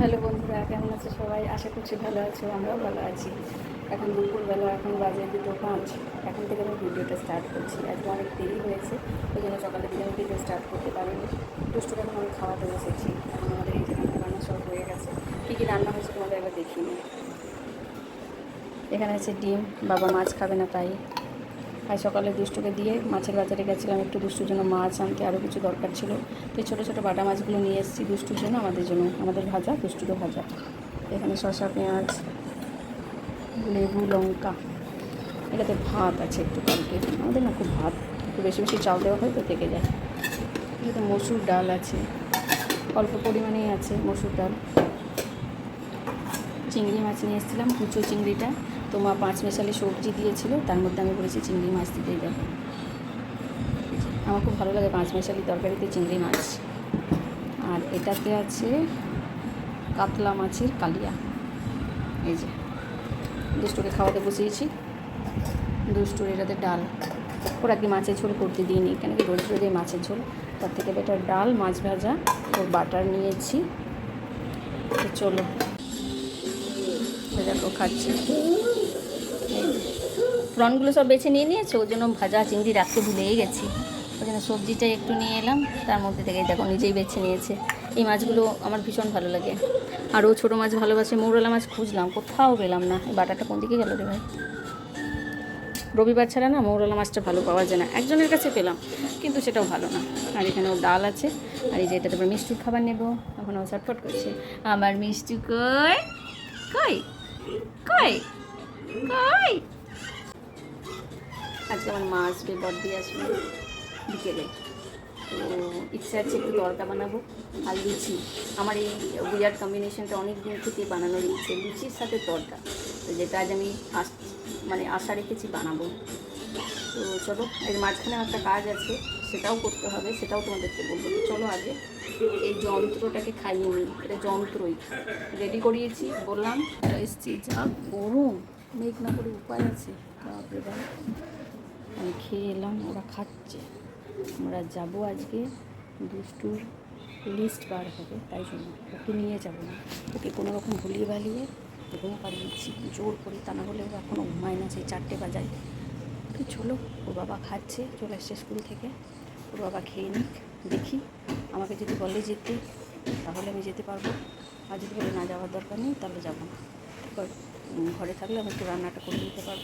Hello বন্ধুরা, কেমন আছে সবাই? আশা করছি ভালো আছো, আমরাও ভালো আছি। এখন দুপুরবেলা, এখন বাজে দুটো পাঁচ। এখন থেকে আমি ভিডিওটা স্টার্ট করছি। আজকে অনেক দেরি হয়েছে, ওই জন্য সকালে দিকে আমি ভিডিও স্টার্ট করতে পারিনি। দুষ্টুকে এখন আমি খাওয়াতে বসেছি? এখন আমাদের এই রান্না বান্না সব হয়ে গেছে। কী কী রান্না হয়েছে তোমাদের একবার দেখিনি এখানে আছে ডিম, বাবা মাছ খাবে না তাই। আজ সকালে দুষ্টুকে দিয়ে মাছের বাজারে গেছিলাম, একটু দুষ্টুর জন্য মাছ আনতে, আরও কিছু দরকার ছিল। তো ছোটো ছোটো বাটা মাছগুলো নিয়ে এসেছি দুষ্টুর জন্য, আমাদের জন্য, আমাদের ভাজা দুষ্টুরও ভাজা। এখানে শসা, পেঁয়াজ, লেবু, লঙ্কা, এটাতে ভাত আছে একটু কালকে আমাদের না খুব ভাত, একটু বেশি বেশি চাল দেওয়া হয় তো থেকে যায়। এটাতে মসুর ডাল আছে, অল্প পরিমাণেই আছে মসুর ডাল। চিংড়ি মাছ নিয়ে এসেছিলাম, কুচো চিংড়িটা। তো মা পাঁচ মেশালি সবজি দিয়েছিল, তার মধ্যে আমি বলেছি চিংড়ি মাছ দিতেই দেখো আমার খুব ভালো লাগে পাঁচ মেশালি তরকারিতে চিংড়ি মাছ। আর এটাতে আছে কাতলা মাছের কালিয়া। এই যে, দুষ্টুকে খাওয়াতে বসিয়েছি। দুষ্টুর এটাতে ডাল। ওরা কি মাছের ঝোল করতে দিইনি, কেন কি রোজ রোজ এই মাছের ঝোল। তার থেকে বেটার ডাল, মাছ ভাজা ওর বাটার নিয়েছি। চলো দেখো, খাচ্ছি। প্রনগুলো সব বেছে নিয়ে নিয়েছে? ওর জন্য ভাজা চিংড়ি রাখতে ভুলেই গেছি। ওই জন্য সবজিটা একটু নিয়ে এলাম। তার মধ্যে থেকে দেখো, নিজেই বেছে নিয়েছে। এই মাছগুলো আমার ভীষণ ভালো লাগে। আরও ছোটো মাছ ভালোবাসে, মৌরলা মাছ খুঁজলাম, কোথাও পেলাম না। বাটাটা কোন দিকে গেল রে ভাই? রবিবার ছাড়া না মৌরলা মাছটা ভালো পাওয়া যায় না। একজনের কাছে পেলাম, কিন্তু সেটাও ভালো না। আর এখানে ওর ডাল আছে। আর এই যে এটা তারপরে মিষ্টির খাবার নেব। এখন ও চটপট করছে। আমার মিষ্টি কই? কই? কই? কই? আজকে আমার মা আসবে বর্দি আসবে বিকেলে। তো ইচ্ছা আছে একটু তরকা বানাবো আর লুচি। আমার এই উইয়ার্ড কম্বিনেশনটা অনেক দিন থেকে বানানোর ইচ্ছে লুচির সাথে তরকা। তো যেটা আজ আমি আস মানে আশা রেখেছি বানাবো। তো চলো, এর মাঝখানে একটা কাজ আছে, সেটাও করতে হবে, সেটাও তোমাদেরকে বলব। চলো আগে এই যন্ত্রটাকে খাইয়ে নিই। এটা যন্ত্রই। রেডি করিয়েছি, বললাম, এসছি, যা গরম। মেঘ না করে উপায় আছে। বাপরে বাপ। আমি খেয়ে এলাম, ওরা খাচ্ছে। আমরা যাব আজকে দুষ্টুর লিস্ট বার হবে, তাই জন্য ওকে নিয়ে যাব না। ওকে কোনো রকম ভুলিয়ে ভালিয়ে ঘুম পাড়িয়েছি জোর করে, তা না হলে ও এখনও ঘুমায় না, সেই চারটে বাজায়। তো চলো, ওর বাবা খাচ্ছে, চলে এসছে স্কুল থেকে। ওর বাবা খেয়ে নিক, দেখি। আমাকে যদি বলে যেতে, তাহলে আমি যেতে পারব। আর যদি বলে না যাওয়ার দরকার নেই, তাহলে যাব না। ঘরে থাকলে আমি একটু রান্নাটা করে নিতে পারব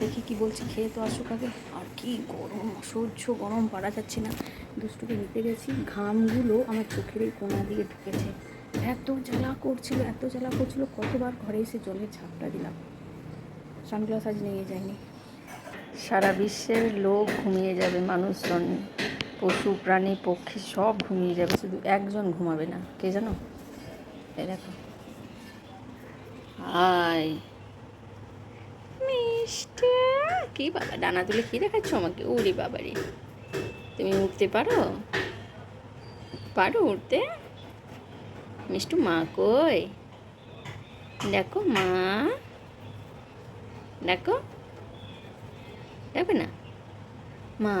দেখি কি বলছে খেয়ে তো আসুক আগে। আর কি গরম, অসহ্য গরম, পারা যাচ্ছে না। দুষ্টুকে নিতে গেছি, ঘামগুলো আমার চোখের এই কোনা দিয়ে ঢুকেছে। এত জ্বালা করছিল, এত জ্বালা করছিল, কতবার ঘরে এসে জলের ঝাপটা দিলাম। সানগ্লাস আজ নিয়ে যায়নি সারা বিশ্বের লোক ঘুমিয়ে যাবে, মানুষজন, পশু, প্রাণী, পক্ষী সব ঘুমিয়ে যাবে, শুধু একজন ঘুমাবে না। কে জানো? এই দেখো। হাই। মিষ্টি কি বাবা, ডানা তুলে কি দেখাচ্ছ আমাকে? উড়ি বাবারি। তুমি উঠতে পারো? পারো উঠতে মিষ্টু, মা কই? দেখো, মা। দেখো। দেখবে না? মা।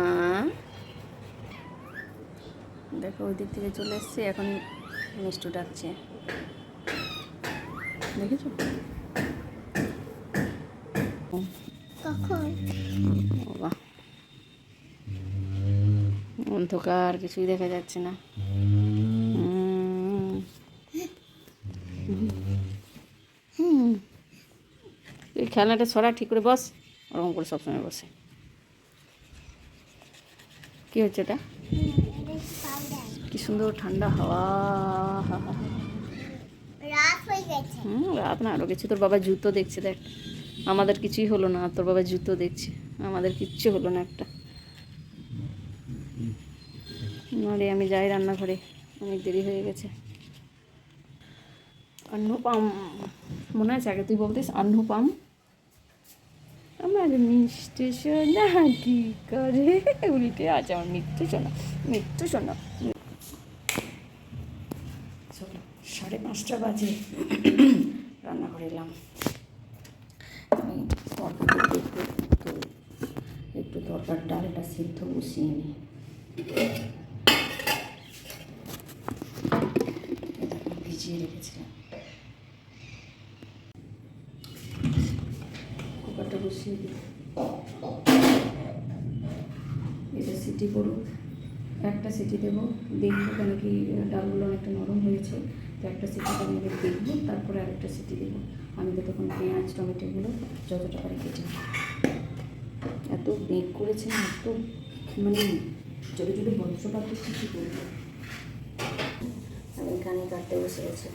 দেখো ওই দিক থেকে চলে এসছে, এখন মিষ্টু ডাকছে। দেখেছ? কখন? বাবা। অন্ধকার কিছুই দেখা যাচ্ছে না। হুম। খেলনাটা সরা ঠিক করে বস। ওরকম করে সবসময় বসে। কি হচ্ছে এটা কি সুন্দর ঠান্ডা হাওয়া। রাত হয়ে গেছে। হুম রাত না আরও কিছু। তোর বাবা জুতো দেখছে দেখ। আমাদের কিছুই হলো না, তোর বাবা জুতো দেখছে, আমাদের কিচ্ছু হলো না একটা। আরে আমি যাই রান্নাঘরে, অনেক দেরি হয়ে গেছে। অন্নপাম, মনে আছে আগে তুই বলতিস, অন্নপাম? আমার মিষ্টি সোনা, কি করে? উল্টে আছে আমার মৃত্যু সোনা মৃত্যু সোনা। সাড়ে পাঁচটা বাজে রান্না করে এলাম। আমি তরকারি একটু একটু তরকার ডালটা সিদ্ধ বসিয়ে নিই ভিজিয়ে রেখেছিলাম। কুকারটা বসিয়ে দিই। এটা সিটি করুক একটা সিটি দেবো। দেখব কেন কি ডালগুলো অনেকটা নরম হয়েছে। তো একটা সিটি আমি দেখব, তারপরে আরেকটা সিটি দেবো। আমি তখন পেঁয়াজ টমেটোগুলো যতটা পারি কেটে। এত বেগ করেছে এত মানে ছোটো ছোটো বজ্রপাত কী করব আমি এখানে কাটতে বসে গেছে।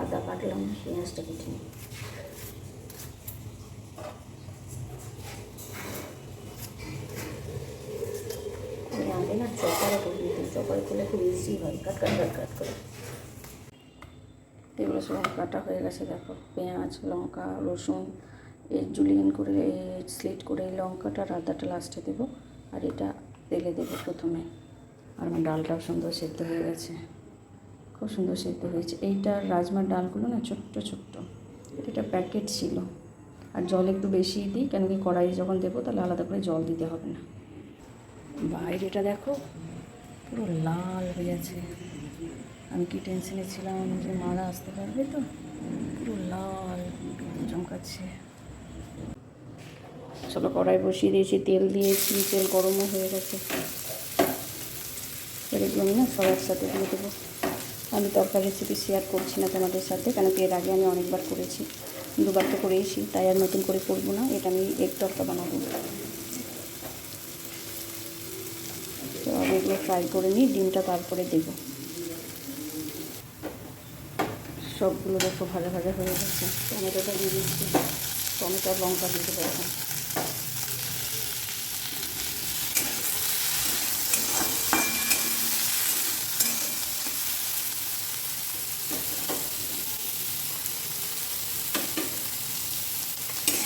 আদা কাটলাম, পেঁয়াজটা কেটে নিই। আমি না চপারে করে চপারে করলে খুব ইজি হয়। কাট কাট কাট কাট করে। এগুলো সব কাটা হয়ে গেছে, দেখো। পেঁয়াজ, লঙ্কা, রসুন, এই জুলিয়ান করে স্লিট করে এই লঙ্কাটা আর আদাটা লাস্টে দেবো। আর এটা তেলে দেবো প্রথমে। আর আমার ডালটাও সুন্দর সেদ্ধ হয়ে গেছে। খুব সুন্দর সেদ্ধ হয়েছে। এইটা রাজমার ডালগুলো না ছোট্ট ছোট্ট। এটা প্যাকেট ছিল। আর জল একটু বেশি দিই, কেন কি কড়াই যখন দেবো তাহলে আলাদা করে জল দিতে হবে না। বাইরেটা দেখো, পুরো লাল হয়ে আছে। আমি কি টেনশনে ছিলাম যে মারা আসতে পারবে তো? পুরো লাল চমকাচ্ছে। চলো কড়াই বসিয়ে দিয়েছি, তেল দিয়েছি, তেল গরমও হয়ে গেছে। আমি না সব একসাথে দিয়ে দেবো। আমি তরকারি রেসিপি শেয়ার করছি না তোমাদের সাথে, কেন কি এর আগে আমি অনেকবার করেছি। দুবার তো করেইছি, তাই আর নতুন করে করব না, এটা আমি এক তরকা বানাবো। তো আমি এগুলো ফ্রাই করে নিই ডিমটা তারপরে দেবো। সবগুলো দেখো ভাজা ভাজা হয়ে গেছে। টমেটোটা দিয়ে দিচ্ছি। টমেটো লঙ্কা দেবো এখন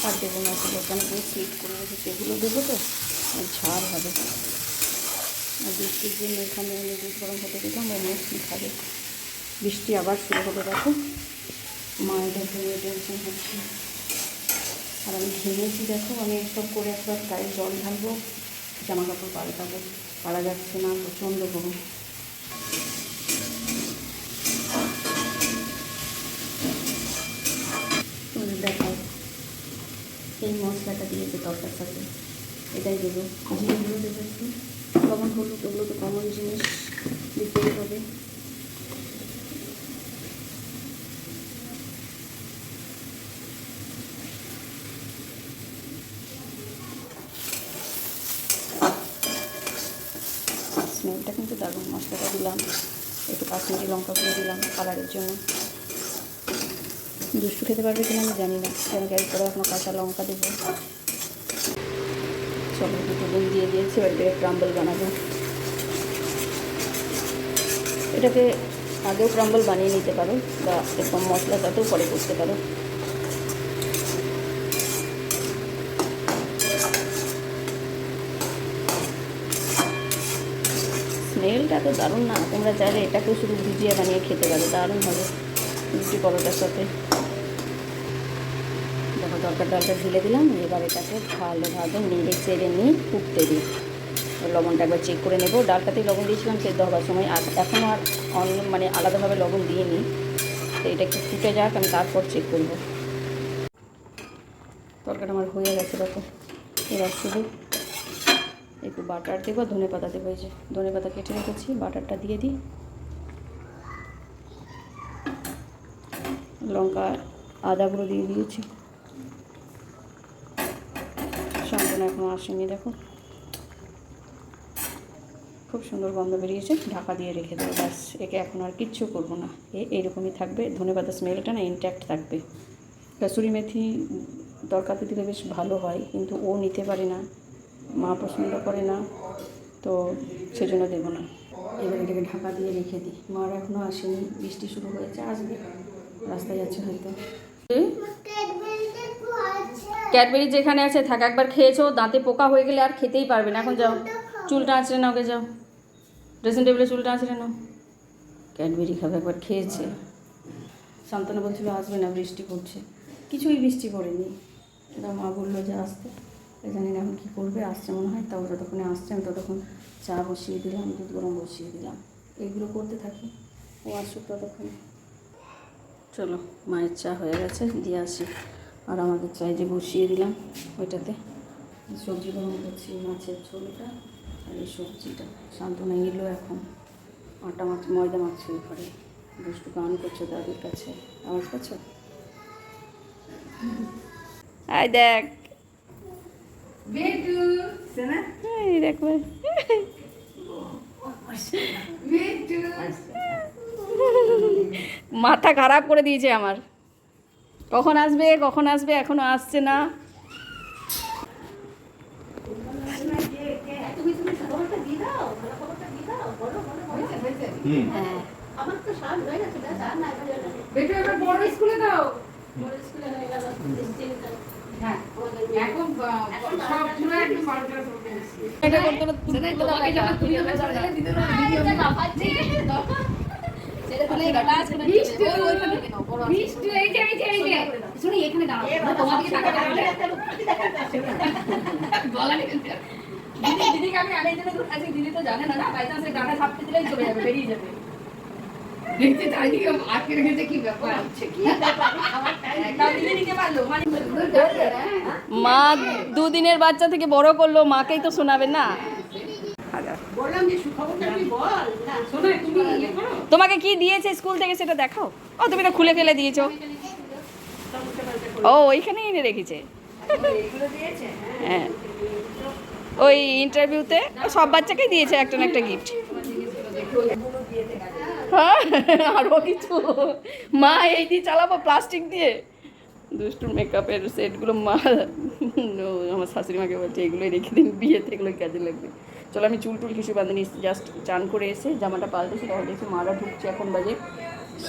আর দেবো না সেগুলো কেন করে স্লিট করে রেখে সেগুলো দেবো তো? ঝাল হবে। আর বৃষ্টির জন্য এখানে আমি দুধ গরম হতে দিলাম ও মুসলি খাবে। বৃষ্টি আবার শুরু হলো দেখো। মায়েদের ভেঙে টেনশন হচ্ছে। আর আমি ঘেমেছি, দেখো। আমি এসব করে একবার গায়ে জল ঢালবো জামা কাপড় পাল্টাবো। পারা যাচ্ছে না, প্রচণ্ড গরম। দেখাও এই মশলাটা দিয়েছে তরকার সাথে এটাই দেবো। জিরেগুলো দেবো একটু। লবণ, হলুদ ওগুলো তো কমন জিনিস, দিতেই হবে স্মেলটা কিন্তু দারুণ মশলাটা দিলাম একটু কাশ্মীরি লঙ্কা করে দিলাম কালারের জন্য। দুষ্টু খেতে পারবে কিনা আমি জানি না। কারণ কি এরপরে এখনও কাঁচা লঙ্কা দেবো। সব দুটো দিয়ে দিয়েছি, এবার ক্রাম্বল বানাবো। এটাকে আগেও ক্রাম্বল বানিয়ে নিতে পারো, বা এরকম মশলা তাতেও পরে করতে পারো। স্মেলটা তো দারুণ না। তোমরা চাইলে এটাকেও শুধু ভিজিয়ে বানিয়ে খেতে পারো, দারুণ হবে রুটি পরোটার সাথে। দেখো, তরকার ডালটা ঢেলে দিলাম, এবার এটাকে ভালোভাবে নেড়ে চেড়ে নিই ফুটতে দিই। লবণটা একবার চেক করে নেব। ডালটাতেই লবণ দিয়েছিলাম, সেদ্ধ হওয়ার সময়, আর এখনও আর অন্য মানে আলাদাভাবে লবণ দিয়ে নিই তো এটা একটু ফুটে যাক, আমি তারপর চেক করব। তরকারিটা আমার হয়ে গেছে, দেখো। এবার শুধু একটু বাটার দেবো, ধনে পাতা দেবো, এই যে ধনে পাতা কেটে রেখেছি, বাটারটা দিয়ে দিই। লঙ্কা আদা গুঁড়ো দিয়ে দিয়েছি। সান্ত্বনা এখনও আসেনি, দেখো। খুব সুন্দর গন্ধ বেরিয়েছে, ঢাকা দিয়ে রেখে দেবো, ব্যাস। একে এখন আর কিচ্ছু করব না। এ এইরকমই থাকবে ধনেপাতা স্মেলটা না ইনট্যাক্ট থাকবে। কাসুরি মেথি তরকারিতে দিলে বেশ ভালো হয়, কিন্তু ও নিতে পারে না। মা পছন্দ করে না তো সেজন্য দেবো না। এবার এটাকে ঢাকা দিয়ে রেখে দিই। মার এখনও আসেনি বৃষ্টি শুরু হয়েছে আসবে। রাস্তায় যাচ্ছে হয়তো। ক্যাডবেরি যেখানে আছে থাক একবার খেয়েছো দাঁতে পোকা হয়ে গেলে আর খেতেই পারবে না। এখন যাও। চুলটা আঁচড়ে নাও গে যাও। ড্রেসিং টেবিলে চুলটা আঁচড়ে নাও। ক্যাডবেরি খাবে একবার খেয়েছে। শান্তনা বলছিল আসবে না বৃষ্টি পড়ছে। কিছুই বৃষ্টি পড়েনি। মা বলল যে আসতে। জানি না এখন কী করবে, আসছে মনে হয়, তাও যতক্ষণে আসছে আমি ততক্ষণ চা বসিয়ে দিলাম, দুধ গরম বসিয়ে দিলাম। এইগুলো করতে থাকি, ও আসুক ততক্ষণ। চলো, মায়ের চা হয়ে গেছে, দিয়ে আসি। আর আমাদের চাই যে বসিয়ে দিলাম ওইটাতে। সবজি গরম করছি, মাছের ঝোলটা আর এই সবজিটা। শান্তনা এলো এখন। আটা মাছ, ময়দা মাছ ওই ঘরে দুষ্টু গান করছে দাদির কাছে। আওয়াজ পাচ্ছ? আয় দেখ। এই দেখবে মাথা খারাপ করে দিয়েছে আমার। কখন আসবে কখন আসবে এখনও আসছে না। বেটু হ্যাঁ গেলে। দিদিকে আমি আগে দিদি তো জানে না না বাই চান্স গানে ছাপতে দিলেই চলে যাবে বেরিয়ে যাবে। দেখছি চারিদিকে আটকে রেখেছে কি ব্যাপার? হচ্ছে কি তাও দিদি নিতে পারল মানে মা দুদিনের বাচ্চা থেকে বড় করল মাকেই তো শোনাবে না। বললাম যে সুখবরটা তুই বল? শোনো তুমি ইয়ে তোমাকে কি দিয়েছে স্কুল থেকে সেটা দেখাও? ও তুমি তো খুলে ফেলে দিয়েছ। ও ওইখানে এনে রেখেছে। হ্যাঁ। ওই ইন্টারভিউতে সব বাচ্চাকেই দিয়েছে একটা না একটা গিফট হ্যাঁ আরও কিছু। মা, এই দিয়ে চালাবো প্লাস্টিক দিয়ে। দুষ্টুর মেকআপের সেটগুলো মা আমার শাশুড়ি মাকে বলছে, এগুলোই রেখে দিন, বিয়েতে এগুলোই কাজে লাগবে। চলো, আমি চুল টুল কিছু বাঁধে নিচ্ছি জাস্ট চান করে এসে জামাটা পাল্টেছি তখন দেখছি মারা ঢুকছে, এখন বাজে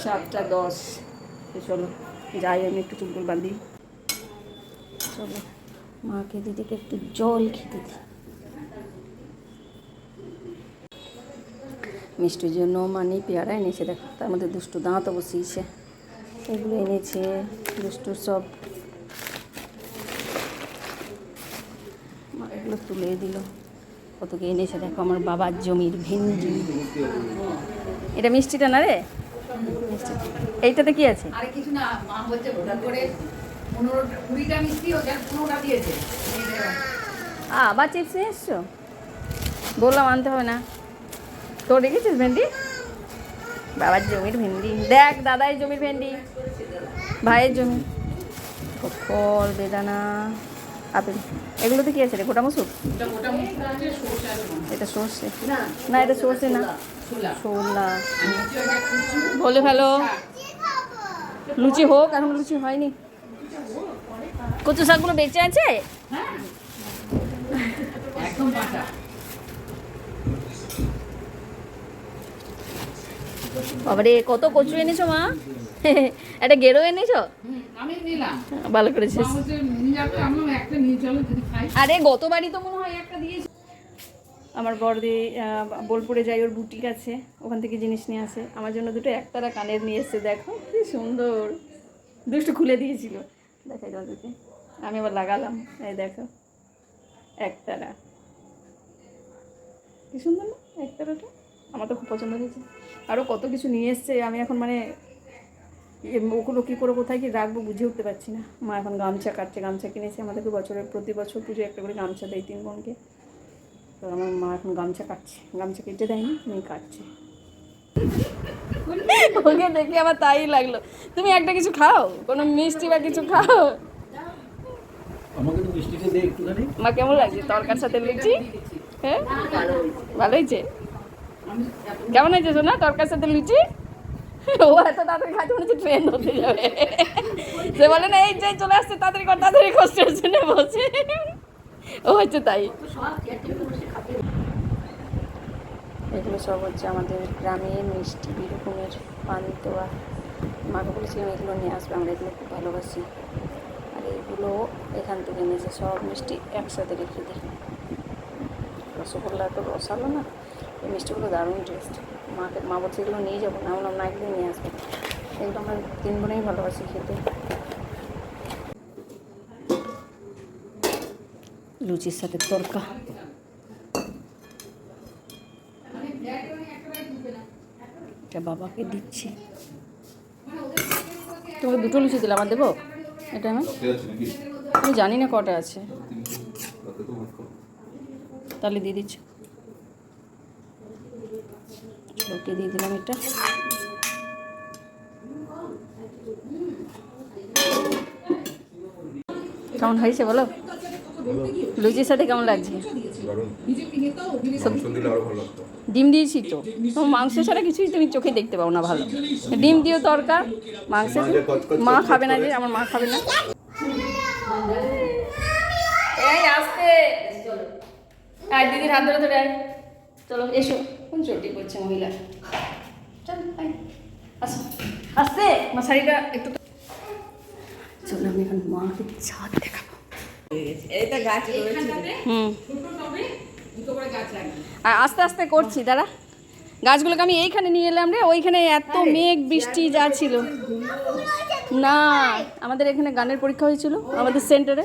সাতটা দশ। চলো, যাই, আমি একটু চুল টুল বাঁধি। চলো, মাকে দিদিকে একটু জল খেতে দিই। মিষ্টির জন্য মানে পেয়ারা এনেছে দেখো তার মধ্যে দুষ্টু দাঁতও বসিয়েছে। এগুলো এনেছে দুষ্টুর সব। এগুলো তুলে দিল। কত কি এনেছে দেখো আমার বাবার জমির ভেন্ডি। এটা মিষ্টিটা না রে? এইটাতে কি আছে? আরে কিছু না মা বলছে করে মিষ্টি ও যার পনেরোটা দিয়েছে। আ, আবার চিপস নিয়ে এসছো? বললাম আনতে হবে না। তো রেখেছিস ভেন্ডি? বাবার জমির ভেন্ডি। দেখ দাদাই জমির ভেন্ডি। ভাইয়ের জমি। ফল বেদানা আপেল। এগুলোতে কি আছে রে? গোটা মসুর? এটা সরষে আছে। এটা সর্ষে। না এটা সর্ষে না। ছোলা। বলে ফেলো। লুচি হোক এখন লুচি হয়নি। কচু শাকগুলো বেঁচে আছে? হ্যাঁ। একদম বাবারে কত কচু এনেছো মা? একটা গেরো এনেছো? আমি নিলাম। ভালো করেছিস। মা বলছে নিয়ে যাবে আমি একটা নিয়ে চলো যদি খাই। আরে গতবারই তো মনে হয় একটা দিয়েছি। আমার বড়দি বোলপুরে যাই ওর বুটিক আছে ওখান থেকে জিনিস নিয়ে আসে। আমার জন্য দুটো একতারা কানের নিয়ে এসছে দেখো কি সুন্দর। দুটো খুলে দিয়েছিল। দেখাই তোমাদেরকে আমি আবার লাগালাম এই দেখো একতারা। কি সুন্দর না একতারাটা? আমার তো খুব পছন্দ হয়েছে। আরও কত কিছু নিয়ে এসছে আমি এখন মানে ওগুলো কী করে কোথায় কি রাখব বুঝে উঠতে পারছি না। মা এখন গামছা কাটছে গামছা কিনেছে আমাদেরকে বছরের প্রতি বছর পুজো একটা করে গামছা দেয় তিন বোনকে। তো আমার মা এখন গামছা কাটছে গামছা কেটে দেয়নি তুমি কাটছে। ওকে দেখে আমার তাই লাগল। তুমি একটা কিছু খাও? কোনো মিষ্টি বা কিছু খাও? আমাকে তো মিষ্টিটা দে একটুখানি। মা কেমন লাগছে? তরকার সাথে লুচি? হ্যাঁ? ভালো হয়েছে। কেমন হয়েছে শোনা তরকার সাথে লুচি? ও, এত তাড়াতাড়ি খাইতে মনে হচ্ছে ট্রেন ধরতে যাবে। সে বলে, না, এই যে, চলে আসছে, তাড়াতাড়ি কর তাড়াতাড়ি কর স্টেশনে বসে ও হচ্ছে তাই। এগুলো সব হচ্ছে আমাদের গ্রামের মিষ্টি রকমের পান্তুয়া মাকে বলেছিলাম, এগুলো নিয়ে আসবে, আমরা এগুলো খুব ভালোবাসি। আর এগুলো এখান থেকে নিয়েছে সব মিষ্টি একসাথে রেখে দিই রসগোল্লা তো রসালো না। এই মিষ্টিগুলো দারুণ টেস্ট মাকে মা বলছে এগুলো নিয়ে যাব না বললাম না এগুলো নিয়ে আসব। এগুলো আমরা তিন বোনেই ভালোবাসি খেতে। লুচির সাথে তরকা। এটা বাবাকে দিচ্ছি। তোমাকে দুটো লুচি দিলাম আমার দেবো? এটা আমি আমি জানি না কটা আছে। তাহলে দিয়ে দিচ্ছি। ওকে দিয়ে দিলাম এটা। কেমন হয়েছে বলো? লুচির সাথে কেমন লাগছে? ডিম দিয়েছি তো। তো মাংস ছাড়া কিছুই তুমি চোখে দেখতে পাও না ভালো। ডিম দিও তরকার মাংস মা খাবে না যে আমার মা খাবে না। এই আসতে। আর দিদির হাত ধরে ধরে আয়। চলো এসো। কোন চটি করছে মহিলা চল। আসো আসতে আমার শাড়িটা একটু চলো আমি এখন মাকে ছাদ দেখাবো এটা গাছ রয়েছে হুম আস্তে আস্তে করছি দাঁড়া। গাছগুলোকে আমি এইখানে নিয়ে এলাম রে ওইখানে এত মেঘ বৃষ্টি যা ছিল। না আমাদের এখানে গানের পরীক্ষা হয়েছিল আমাদের সেন্টারে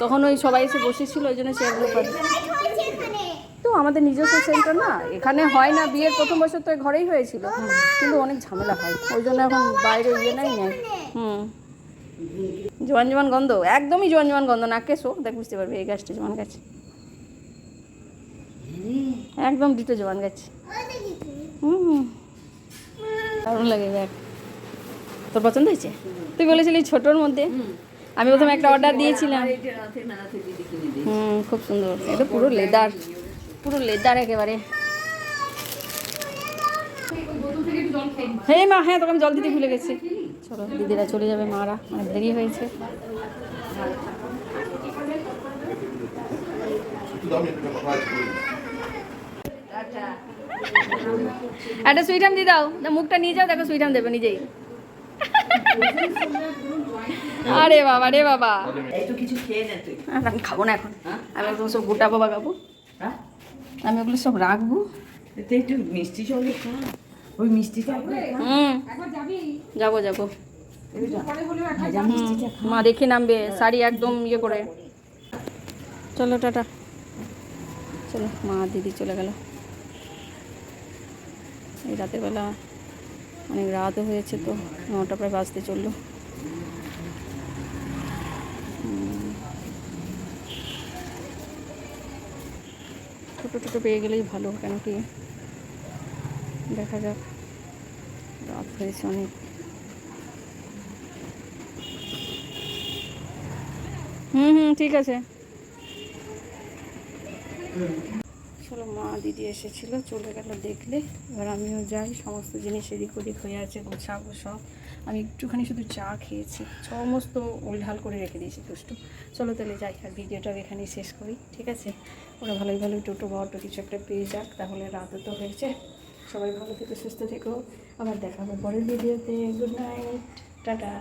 তখন ওই সবাই এসে বসেছিল ওই জন্য চেয়ারগুলো পাবে লাইট হয়েছে এখানে তো আমাদের নিজস্ব সেন্টার না, এখানে হয় না, বিয়ের প্রথম বছর তো ঘরেই হয়েছিল। কিন্তু অনেক ঝামেলা হয়, ওই জন্য এখন বাইরে ইয়ে নাই না হুম। জোয়ান জোয়ান গন্ধ, একদমই জোয়ান জোয়ান গন্ধ, নাকে শোক দেখ বুঝতে পারবি, এই গাছটা জোয়ান গাছ। একদম ডিটো জোয়ান গাছ। হুম। দারুণ লাগে দেখ তোর পছন্দ হয়েছে? তুই বলেছিলি ছোটোর মধ্যে। আমি প্রথমে একটা অর্ডার দিয়েছিলাম। হুম, খুব সুন্দর। এটা পুরো লেদার পুরো লেদার একেবারে। বোতল থেকে একটু জল খেয়ে নি। হ্যাঁ মা হ্যাঁ তোকে আমি জল দিতে ভুলে গেছি। চলো দিদিরা চলে যাবে মারা অনেক দেরি হয়েছে। একটা সুইটাম দিয়ে দাও। না মুখটা নিয়ে যাও দেখো সুইটাম দেবে নিজেই। আরে বাবা রে বাবা। একটু কিছু খেয়ে নে তুই। আর আমি খাব না এখন। আমি ওগুলো সব গোটা বাবা খাব। হ্যাঁ? আমি ওগুলো সব রাখব। একটু মিষ্টি সঙ্গে ওই মিষ্টিটা একবার হুম। যাব? যাব। মা দেখে নামবে শাড়ি একদম ইয়ে করে। চলো টাটা। চলো মা দিদি চলে গেল। এই রাতের বেলা অনেক রাতও হয়েছে তো নটা প্রায় বাজতে চলল। ছোটো ছোটো পেয়ে গেলেই ভালো, কেন কি? দেখা যাক। রাত হয়েছে অনেক। হুম হুম, ঠিক আছে। চলো মা দিদি এসেছিল, চলে গেল দেখলে। এবার আমিও যাই, সমস্ত জিনিস এদিক ওদিক হয়ে আছে, গোছাবো সব। আমি একটুখানি শুধু চা খেয়েছি, সমস্ত উলঢাল করে রেখে দিয়েছি দুষ্টু। চলো তাহলে যাই, আর ভিডিওটা এখানেই শেষ করি, ঠিক আছে? ওরা ভালোই ভালোই টোটো বা অটো কিছু একটা পেয়ে যাক, তাহলে রাতও তো হয়েছে। সবাই ভালো থেকো, সুস্থ থেকো। আবার দেখাবো পরের ভিডিওতে। Good night. টাটা।